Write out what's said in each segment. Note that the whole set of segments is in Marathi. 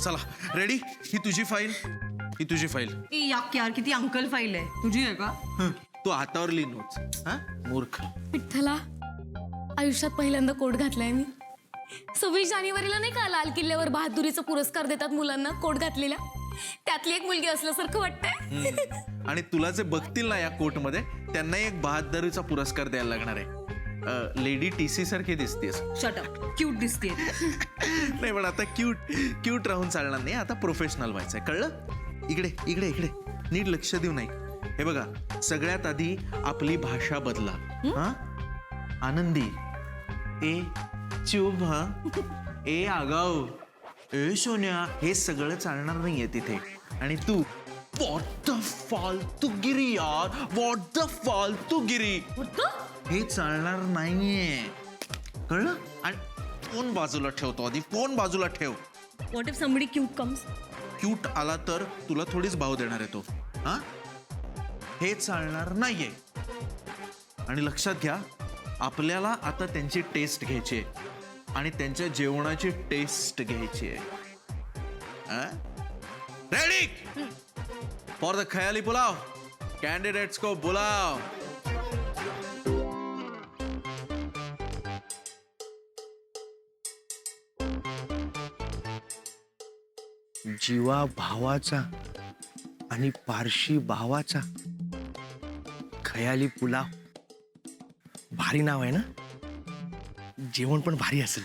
चला रेडी ही तुझी फाईल ही तुझी फाईल याक यार किती अंकल फाईल आहे. तुझी आहे का? हं, तू हातावर लिही नोट्स हा? मूर्ख. विठ्ठला आयुष्यात पहिल्यांदा कोट घातलाय मी. सव्वीस जानेवारीला नाही का लाल किल्ल्यावर बहादुरीचा पुरस्कार देतात मुलांना कोट घातलेला? त्यातली एक मुलगी असल्यासारखं वाटतंय. आणि तुला जे बघतील ना या कोर्टमध्ये त्यांनाही एक बहादरीचा पुरस्कार द्यायला लागणार आहे. लेडी टी सी सारखी दिसतेस. क्यूट दिसते नाही पण आता क्यूट क्यूट राहून चालणार नाही. आता प्रोफेशनल व्हायचंय. कळलं? इकडे इकडे इकडे. नीट लक्ष देऊ नाही. हे बघा सगळ्यात आधी आपली भाषा बदला. हा? आनंदी. ए चुप हा ए आगाव ए सोन्या हे सगळं चालणार नाहीये तिथे. आणि तू वॉट द फालतूगिरी यार. वॉट द फालतूगिरी हे चालणार नाहीये. कळलं? आणि फोन बाजूला ठेवतो आधी. फोन बाजूला ठेव. What if somebody cute comes cute आला तर तुला थोडीच भाव देणार आहे तो. हा? हे चालणार नाहीये. आणि लक्षात घ्या आपल्याला आता त्यांची टेस्ट घ्यायची आहे. आणि त्यांच्या जेवणाची टेस्ट घ्यायची आहे. रेडी फॉर द खयाली पुलाव कैंडिडेट्स को बुलाव जीवा भावाचा आणि पारशी भावाचा खयाली पुलाव भारी नाव आहे ना? जेवण पण भारी असेल.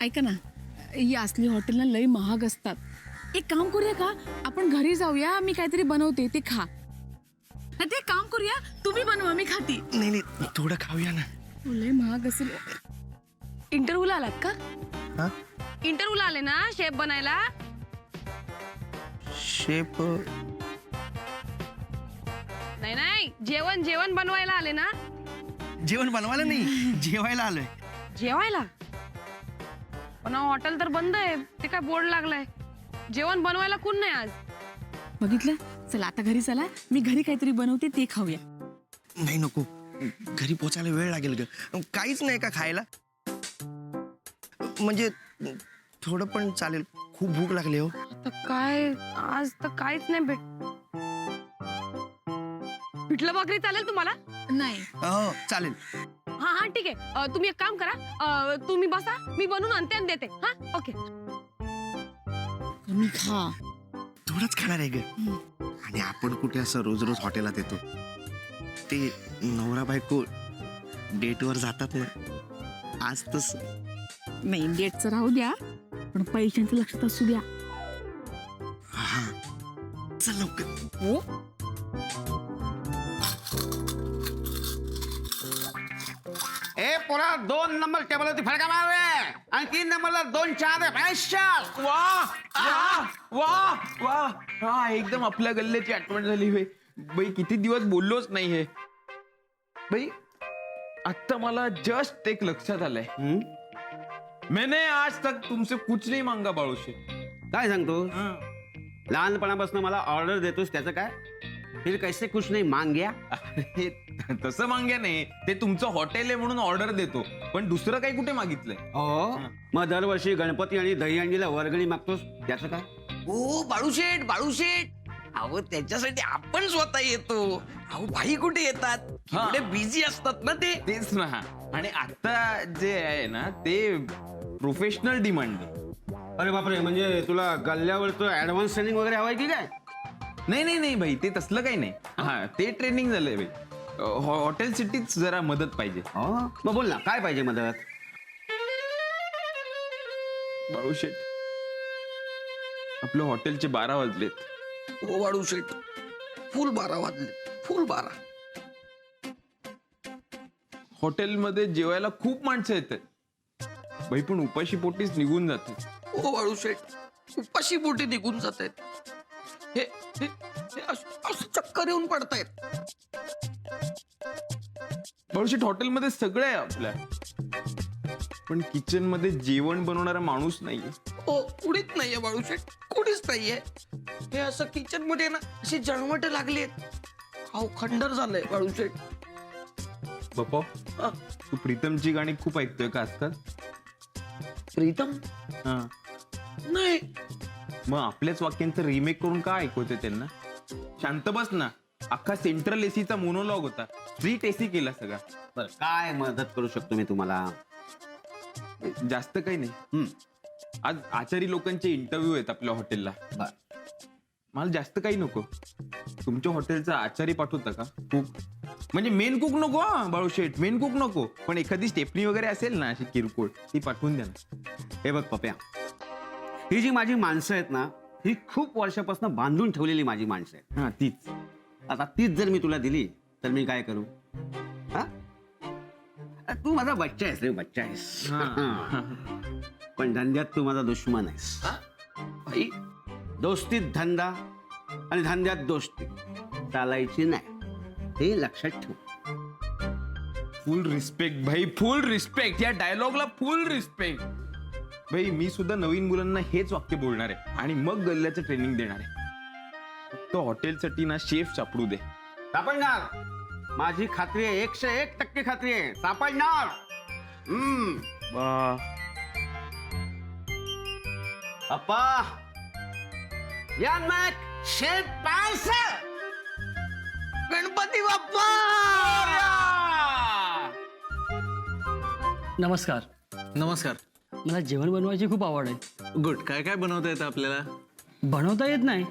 ऐका ना ही असली हॉटेल ना लई महाग असतात. एक काम करूया का? आपण घरी जाऊया मी काहीतरी बनवते ते खा. ते काम करूया तुम्ही बनवा मी खाती. नाही नाही थोडं खाऊया ना. लई महाग असेल. इंटरव्ह्यूला आलात का? हा? इंटरव्ह्यूला आले ना शेफ बनायला? शेप नाही नाही. जेवण जेवण बनवायला आले ना? जेवण बनवायला नाही जेवायला आलोय. जेवायला? पण हॉटेल तर बंद आहे. ते काय बोर्ड लागलाय. जेवण बनवायला कोण नाही आज? बघितलं? चला आता घरी चला. मी घरी काहीतरी बनवते ते खाऊया. नाही नको. घरी पोचायला वेळ लागेल ग. काहीच नाही का खायला? म्हणजे थोडं पण चालेल. खूप भूक लागली हो. आता काय? आज तर काहीच नाही भेट पिठलं भाकरी चालेल तुम्हाला? नाही. हो चालेल. हा हा ठीक आहे. अ, तुम्ही एक काम करा. अ, तुम्ही बसा. मी बनवून आणते आणि देते. हा? ओके. कमी खा. थोडंच खाणार आहे ग. आणि आपण कुठे असं रोज रोज हॉटेलात येतो? ते नवरा बायको डेटवर जातात ना. आज तस नाही डेटचं राहू द्या. पण पैशांचं लक्षात असू द्या. हा चल लवकर. हो? ए पोरा दोन नंबर टेबलवरती फडका मार रे. आणि तीन नंबरला दोन स्पेशल वा वा वा वा हा एकदम आपल्या गल्ल्याची आठवण झाली होय. बाई किती दिवस बोललोच नाही हे बाई आता मला जस्ट एक लक्षात आलंय. मैंने आज तक तुमसे कुछ नहीं मांगा बाळूशे काय सांगतो? लहानपणापासून मला ऑर्डर देतोस त्याचं काय? फिर कैसे कुछ नाही मांग गया अरे, तसं मांग्या नाही. ते तुमचं हॉटेल आहे म्हणून ऑर्डर देतो. पण दुसरं काही कुठे मागितलंय? हो मग दरवर्षी गणपती आणि दहीहंडीला वर्गणी मागतोस त्याचं काय? हो बाळूशेठ बाळूशेठ! अहो त्याच्यासाठी आपण स्वतः येतो. अहो भाई कुठे येतात? हा. एवढे बिझी असतात ना ते. तेच ना. आणि आता जे आहे ना ते प्रोफेशनल डिमांड अरे बापरे म्हणजे तुला गल्ल्यावरचं ऍडव्हान्स ट्रेनिंग वगैरे हवाय की काय? नाही नाही नाही भाई ते तसलं काही नाही. हा? ते ट्रेनिंग झालंय भाई अं, हॉ- हॉटेल सिटीत जरा मदत पाहिजे. हो? मग बोल ना काय पाहिजे मदत? बाळूशेठ आपलं हॉटेलचे बारा वाजलेत. हो बाळूशेठ फुल बारा वाजले. फुल बारा. हॉटेलमध्ये जेवायला खूप माणसं येतात. भाई पण उपाशी पोटीच निघून जाते. हो बाळूशेठ उपाशी बोटी निघून जात आहेत हे हे हे असं असं चक्कर येऊन पडतायत. बाळूशेठ हॉटेलमध्ये सगळं आहे आपल्या. पण किचनमध्ये जेवण बनवणारा माणूस नाहीये. हो कुणीच नाहीये बाळूशेठ. कुणीच नाहीये. हे असं किचनमध्ये ना अशी जळमट लागलीत. अहो खंडर झालंय बाळूशेठ. बापा हा. तू प्रीतमची गाणी खूप ऐकतोय का आजकाल? प्रीतम? हा. नाही. मग आपल्याच वाक्यांचं रिमेक करून का ऐकवते त्यांना? शांत बस ना. अख्खा सेंट्रल एसीचा मोनोलॉग होता. स्ट्रीट एसी केला सगळा. बरं काय मदत करू शकतो मी तुम्हाला? जास्त काही नाही. आज आचारी लोकांचे इंटरव्ह्यू आहेत आपल्या हॉटेलला. मला जास्त काही नको. तुमच्या हॉटेलचा आचारी पाठवता का? कुक म्हणजे मेन कुक नको हा बाळूशेठ मेन कुक नको. पण एखादी स्टेपनी वगैरे असेल ना अशी किरकोळ ती पाठवून द्या ना. हे बघ पप्या. ही जी माझी माणसं आहेत ना ही खूप वर्षापासून बांधून ठेवलेली माझी माणसं आहेत. हा तीच. आता तीच जर मी तुला दिली तर मी काय करू? तू माझा बच्चा आहेस रे बच्चा आहेस. हा. पण धंद्यात तू माझा दुश्मन आहेस. भाई दोस्तीत धंदा आणि धंद्यात दोस्ती चालायची नाही. हे लक्षात ठेव. फुल रिस्पेक्ट भाई फुल रिस्पेक्ट या डायलॉगला फुल रिस्पेक्ट भाई मी सुद्धा नवीन मुलांना हेच वाक्य बोलणार आहे आणि मग गल्ल्याचं ट्रेनिंग देणार आहे. फक्त हॉटेलसाठी ना शेफ सापडू दे. सापडणार? माझी खात्री आहे एकशे एक टक्के खात्री आहे. सापडणार. हम्म. अप्पा. या शेत गणपती बाप्पा. नमस्कार. नमस्कार. मला जेवण बनवायची खूप आवड आहे. गुड. काय काय बनवता येतं आपल्याला? बनवता येत नाही.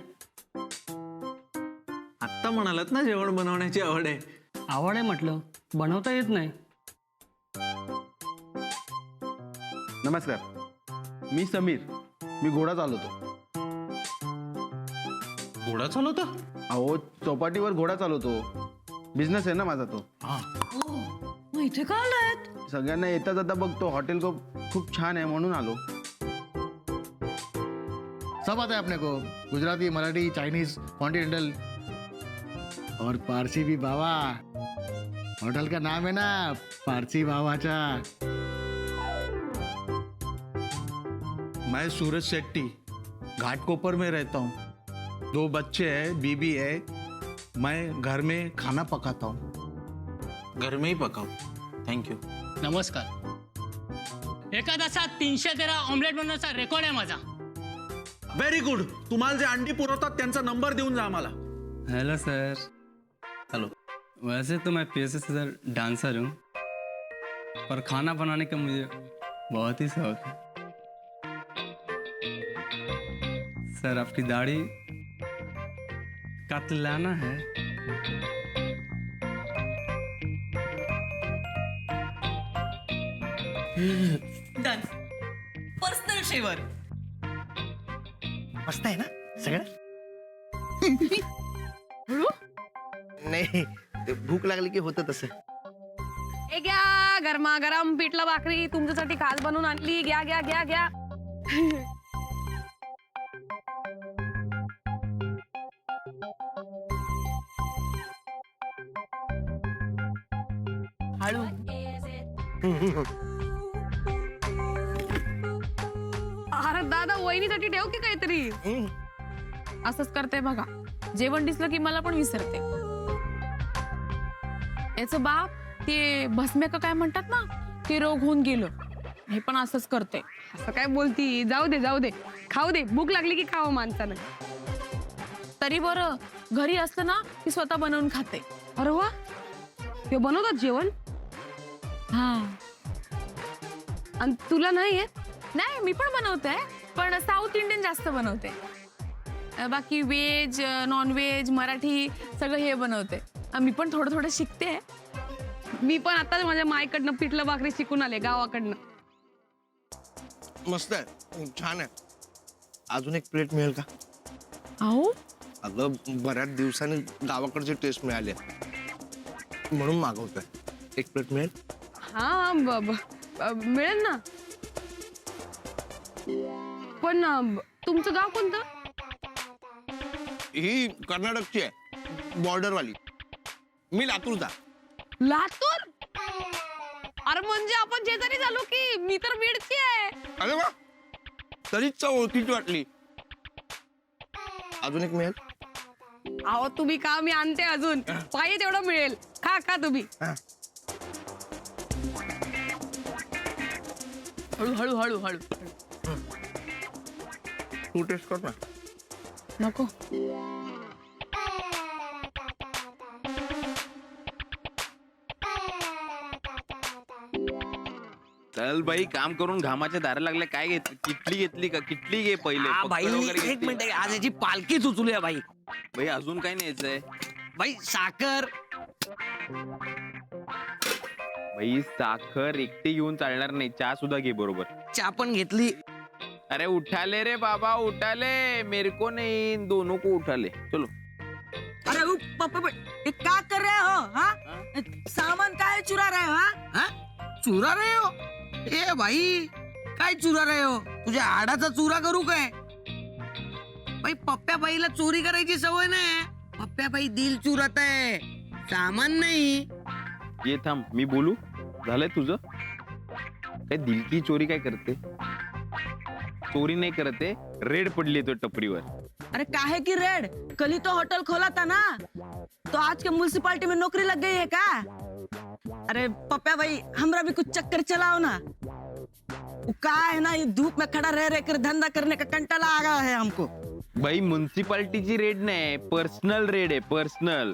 आत्ता म्हणालात ना जेवण बनवण्याची आवड आहे. आवड आहे म्हटलं. बनवता येत नाही. नमस्कार. मी समीर. मी घोडा चालवतो. घोडा चालवता? अहो चौपाटीवर घोडा चालवतो. बिझनेस आहे ना माझा तो. मग इथे का आलायत? सगळ्यांना येता जाता बघतो. हॉटेल को खूप छान आहे म्हणून आलो. सब आता है अपने को. गुजराती मराठी चाइनीज कॉन्टिनेंटल और पारसी भी बाबा। होटल का नाम है ना पारसी बाबाचा। मैं सूरज शेट्टी घाटकोपर में रहता हूँ। दो बच्चे हैं बीबी है। मैं घर में खाना पकाता हूँ। घर में ही पकाओ। थँक्यू नमस्कार। एका तासात तीनशे तेरा ऑमलेट बनवण्याचा रेकॉर्ड आहे माझा. व्हेरी गुड तुम्हाला जे अंडी पुरवतात त्यांचा नंबर देऊन जा आम्हाला. Hello sir hello. वैसे तो मैं पेशे से सर डांसर हूँ पर खाना बनाने का मुझे बहुत ही शौक है। सर आपकी दाढ़ी कतलाना है। डन पर्सनल शेवर मस्त आहे ना सगळं? नाही ते भूक लागली की होतं तसं. ए घ्या गरमागरम पिठला भाकरी तुमच्यासाठी खास बनवून आणली. घ्या घ्या घ्या घ्या. हळू. अरे दादा वहिनीसाठी ठेव की काहीतरी? असंच करते बघा. जेवण दिसलं की मला पण विसरते. याचं बाप ते भस्मे का काय म्हणतात ना ते रोग होऊन गेलं. हे पण असंच करते. असं काय बोलती? जाऊ दे जाऊ दे. खाऊ दे. भूक लागली की खावं माणसानं. तरी बरं घरी असतं ना ती स्वतः बनवून खाते. अरे वा. ते बनवतात जेवण? हा. आणि तुला नाही येत? नाही मी पण बनवते पण साऊथ इंडियन जास्त बनवते. अं, बाकी व्हेज नॉन व्हेज मराठी सगळं हे बनवते. मी पण थोडं थोडं शिकते. मी पण आता माझ्या मायकडनं पिठलं भाकरी शिकून आले गावाकडनं. मस्त आहे. छान आहे. अजून एक प्लेट मिळेल का? अहो अगं बऱ्याच दिवसांनी गावाकडची टेस्ट मिळाली म्हणून मागवतोय. एक प्लेट मिळेल? हा ब- ब- अं, मिळेल ना? पण अं, तुमचं गाव कोणतं? ही कर्नाटकची आहे. बॉर्डरवाली. मी लातूरचा. लातूर? अरे म्हणजे आपण शेजारी झालो की मी तर बीडची आहे. अरे वा. तरीच चव ओळखीची वाटली. अजून एक मिळेल? अहो तुम्ही का? मी आणते अजून. पाहिजे तेवढं मिळेल. खा खा तुम्ही. हा. हळू हळू हळू हळू. तू टेस्ट कर ना. नको. चल बाई काम करून घामाच्या दारा लागल्या काय घेतली किटली घेतली का? किटली घे पहिले हा, वगैरे एक घेतली? मिनिट आज याची पालखी उचलूया भाई बाई. अजून काय न्यायचंय? भाई साखर. बाई साखर एकटी घेऊन चालणार नाही. चहा सुद्धा घे बरोबर. चहा पण घेतली. अरे उठाले रे बाबा उठाले. मेरे को नहीं इन दोनों को उठाले. चलो. अरे उ, प- प- प- ये क्या कर रहे हो? हाँ? सामान काय चुरा रहे हो हाँ? हाँ? चुरा रहे हो? ए भाई काय चुरा रहे हो? तुझ्या हाडाचा चुरा करू काय? भाई पप्प्या बाईला चोरी करायची सवय नाही पप्प्या बाई दिल चुरत आहे सामान नाही. ये थांब मी बोलू? झालंय तुझं? काय दिल की चोरी काय करते? चोरी नहीं करते रेड पडली तो टपरीवर. अरे काहे की रेड? कल ही तो होटल खोला था ना? तो आज के म्यूनसिपालिटी में नौकरी लग गई है का अरे पप्पा भाई हमरा भी कुछ चक्कर चलाओ ना। का है ना ये धूप में खड़ा रह रह कर धंधा करने का कंटाला आ गया है हमको। भाई म्युन्सिपाल्टीची रेड नाही पर्सनल रेड आहे पर्सनल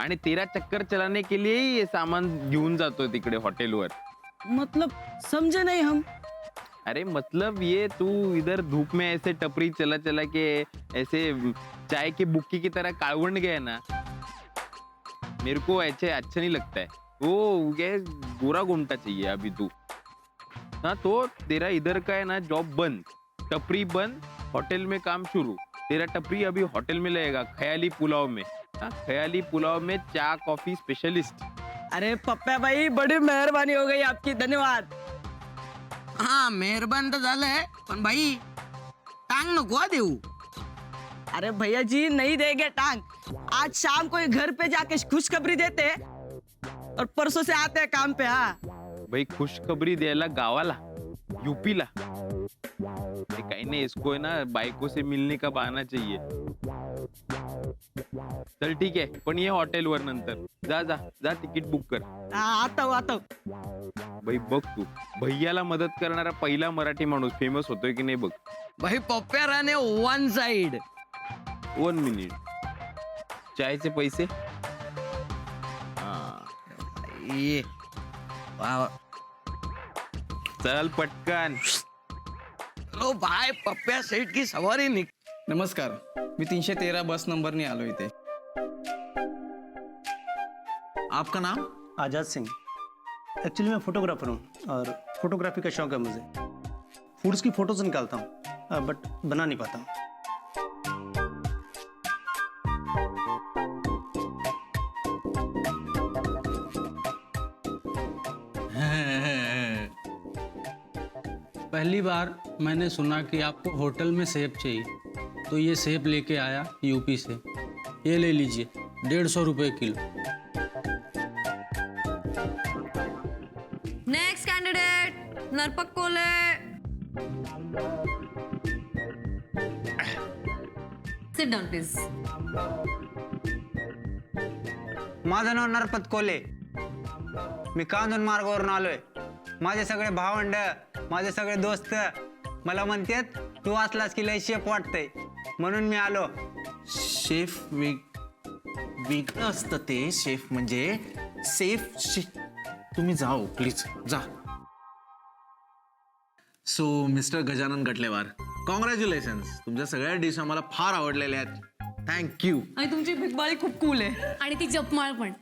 आणि तेरा चक्कर चलाने के लिए ही ये सामान घेऊन जातोय तिकडे हॉटेलवर मतलब समझे नहीं हम। अरे मतलब ये तू इधर धूप में ऐसे टपरी चला चला के ऐसे चाय के बुक्की की तरह काळवंड गया ना। मेरे को ऐसे अच्छा नहीं लगता है। वो ये गोरा गुमटा चाहिए अभी तू। हाँ तो तेरा इधर का है ना जॉब बंद। टपरी बंद होटल में काम शुरू। तेरा टपरी अभी होटल में लगेगा, ख्याली पुलाव में। हाँ ख्याली पुलाव में चा कॉफ़ी स्पेशलिस्ट अरे पप्पा भाई, बड़ी मेहरबानी हो गई आपकी, धन्यवाद। हाँ मेहरबान तो झालंय पण भाई टांग नको हा देऊ अरे भैया जी नहीं देंगे टांग आज शाम को ये घर पे जाके खुशखबरी देते और परसों से आते हैं काम पे हाँ भाई खुशखबरी द्यायला गावाला यूपीला काही नाही इसको है ना बायको से मिलने का बहाना चाहिए चल ठीक आहे पण ये हॉटेल वर नंतर. जा जा जा तिकीट बुक कर. आता आता भाई बघ तू. भैयाला मदत करणारा पहिला मराठी माणूस फेमस होतोय की नाही बघ. भाई Pappya Rane one side one minute चायचे पैसे? हा, ये. चल पटकन. लो भाई पप्प्या सेठ की सवारी निक नमस्कार मी तीनशे तेरा बस नंबरने आलो इथे. आपका नाम? आज़ाद सिंह. एक्चुअली मैं फोटोग्राफर हूँ और फोटोग्राफी का शौक है मुझे. फूड्स की फ़ोटोज़ निकालता हूँ बट बना नहीं पाता हूँ. पहली बार मैंने सुना कि आपको होटल में सेब चाहिए। तो ये सेब लेके आया यूपी से। ये ले लीजिए डेढ़ सौ रुपये किलो। नेक्स्ट कैंडिडेट नरपक कोले। सिट डाउन प्लीज माझं नाव नरपत कोले. मी कांदून मार्गावरून आलोय. माझे सगळे भावंड माझे सगळे दोस्त मला म्हणतात तू असलास की लय शेप वाटतंय. म्हणून मी आलो. शेफ वेग वेगळं असतं ते शेफ म्हणजे सेफ शे तुम्ही जाओ प्लीज जा. So mister Gajanan Gatlewar congratulations तुमच्या सगळ्या डिश आम्हाला फार आवडलेल्या आहेत. थँक्यू आणि तुमची भिकबाळी खूप कूल आहे. आणि ती जपमाळ पण.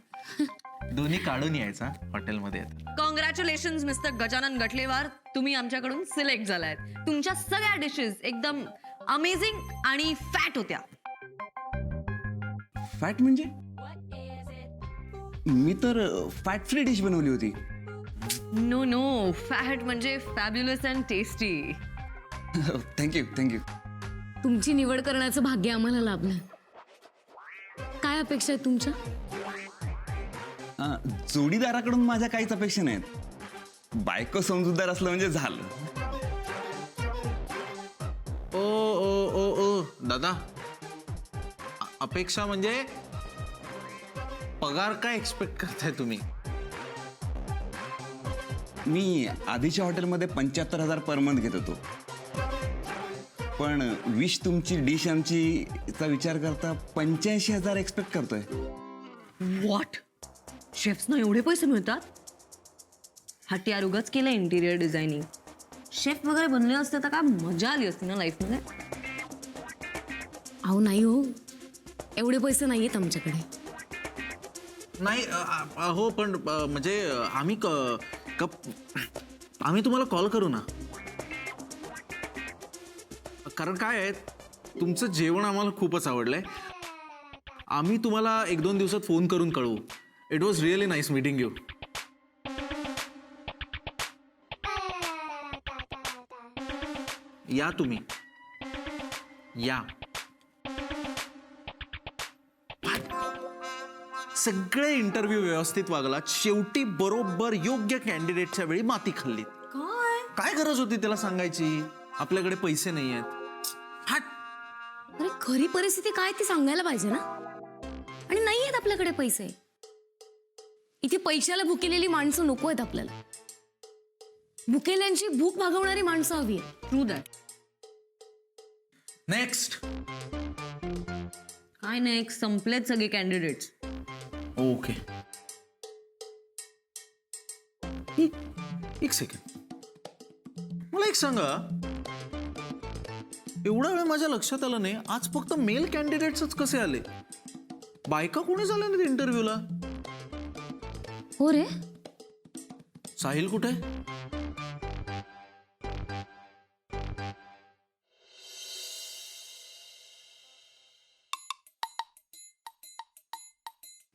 दोन्ही काढून यायचा हॉटेलमध्ये कॉंग्रॅच्युलेशन मिस्टर गजानन गटलेवार. तुम्ही आमच्याकडून सिलेक्ट झालायत. तुमच्या सगळ्या डिशेस एकदम अमेझिंग आणि फॅट होत्या. फॅट म्हणजे? मी तर फॅट फ्री डिश बनवली होती. नो नो फॅट म्हणजे fabulous and tasty thank you thank you तुमची निवड करण्याचं भाग्य आम्हाला लाभलं. काय अपेक्षा आहे तुमच्या? जोडीदाराकडून माझ्या काहीच अपेक्षा नाहीत. बायको समजूतदार असलं म्हणजे झालं. ओ ओ ओ ओ. दादा अ- अपेक्षा म्हणजे पगार काय एक्सपेक्ट करताय तुम्ही? मी आधीच्या हॉटेलमध्ये पंच्याहत्तर हजार पर मंथ घेत होतो. पण विश तुमची डिश आमची चा विचार करता पंच्याऐंशी हजार एक्सपेक्ट करतोय. वॉट शेफ्सना एवढे पैसे मिळतात? हट्टी यार उगाच केलं इंटिरियर डिझायनिंग शेफ वगैरे बनले असते तर काय मजा आली असती ना लाईफमध्ये अहो नाही हो. एवढे पैसे नाही आहेत आमच्याकडे. नाही अ, हो पण अ, म्हणजे आम्ही क- कप आम्ही तुम्हाला कॉल करू ना. कारण काय आहे तुमचं जेवण आम्हाला खूपच आवडलंय. आम्ही तुम्हाला एक दोन दिवसात फोन करून कळवू. It was really nice meeting you या तुम्ही. या. सगळे इंटरव्ह्यू व्यवस्थित वागलात. शेवटी बरोबर योग्य कॅन्डिडेटच्या वेळी माती खाल्लीत. काय? काय गरज होती त्याला सांगायची? आपल्याकडे पैसे नाही आहेत. हट. अरे खरी परिस्थिती काय ती सांगायला पाहिजे ना? आणि नाही आहेत आपल्याकडे पैसे. इथे पैशाला भुकेलेली माणसं नको आहेत आपल्याला. भुकेल्यांची भूक भागवणारी माणसं हवी आहे ट्रू दॅट नेक्स्ट काय नाही संपलेत सगळे कॅन्डिडेट्स ओके एक सेकंड मला एक सांगा. एवढा वेळ माझ्या लक्षात आलं नाही. आज फक्त मेल कॅन्डिडेट्सच कसे आले? बायका कोणी झाल्या नाहीत इंटरव्ह्यूला हो रे. साहिल कुठे?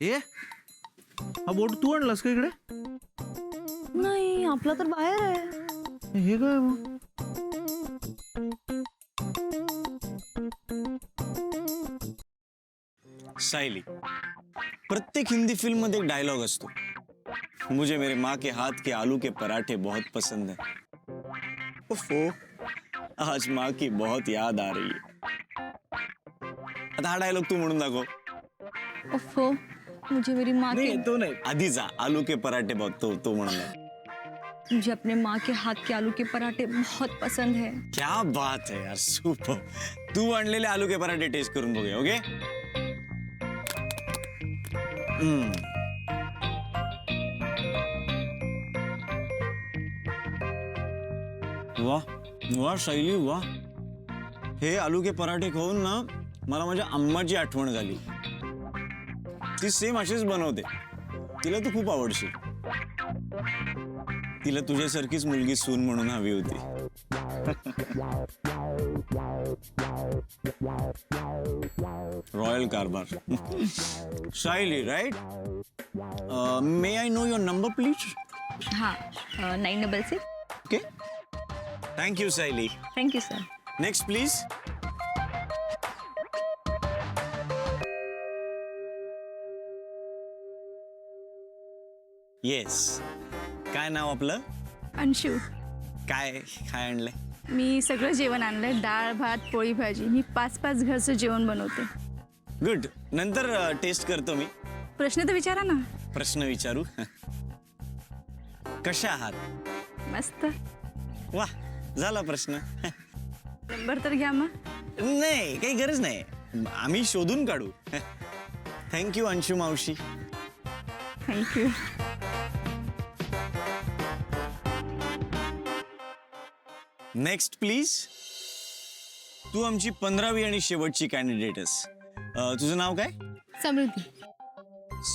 ए? हा बोट तू आणलास का इकडे. नाही आपला तर बाहेर आहे. हे काय मग? सायली प्रत्येक हिंदी फ़िल्म मध्ये एक डायलॉग असतो. मुझे मेरे माँ के हाथ के आलू के पराठे बहुत पसंद है. ओफो आज माँ की बहुत याद आ रही है. आता हा डायलॉग तू म्हणून दाखव. ओफो मुझे मेरी माँ नाही तो नाही। आधीचा आलू के पराठे बघ तो तो. मुझे अपने माँ के हाथ के आलू के पराठे बहुत पसंद है। क्या बात है यार सुपर। तू आणलेले आलू के पराठे टेस्ट करून बघूया ओके हम्म. वाह वाह शैली वाह। हे आलू के पराठे खाऊन ना मला माझ्या अम्माची आठवण झाली. ती सेम अशीच बनवते. तिला तू खूप आवडशील. तिला तुझ्यासारखीच मुलगी सून म्हणून हवी होती. रॉयल कारभार Shayali right may I know your number please हाँ nine double six okay thank you Sayali thank you sir next please yes काय नाव आपलं? अंशू. काय काय आणलंय? मी सगळं जेवण आणलंय. डाळ भात पोळी भाजी. मी पाच पाच घरचं जेवण बनवते. गुड नंतर टेस्ट करतो मी. प्रश्न तर विचारा ना. प्रश्न विचारू. कशा आहात? मस्त. वा झाला प्रश्न. नंबर तर घ्या मग. नाही काही गरज नाही. आम्ही शोधून काढू. थँक्यू अंशू मावशी. थँक्यू नेक्स्ट प्लीज़ तू आमची पंधरावी आणि शेवटची कॅन्डिडेट आहेस. अं, तुझं नाव काय? समृद्धी.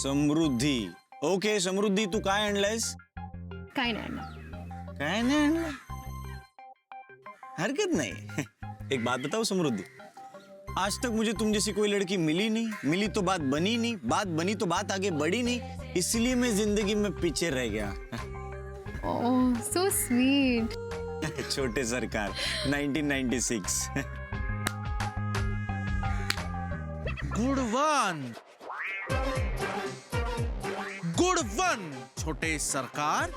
समृद्धी. ओके समृद्धी तू काय आणलंयस? काय नाही काय नाही आणलं हरकत नहीं. एक बात बताओ समृद्धि. आज तक मुझे तुम जैसी कोई लड़की मिली नहीं मिली तो बात बनी नहीं बात बनी तो बात आगे बढ़ी नहीं इसलिए मैं ज़िंदगी में पीछे रह गया। ओह सो स्वीट छोटे Sarkar. 1996 good one. Good one Chhote सरकार.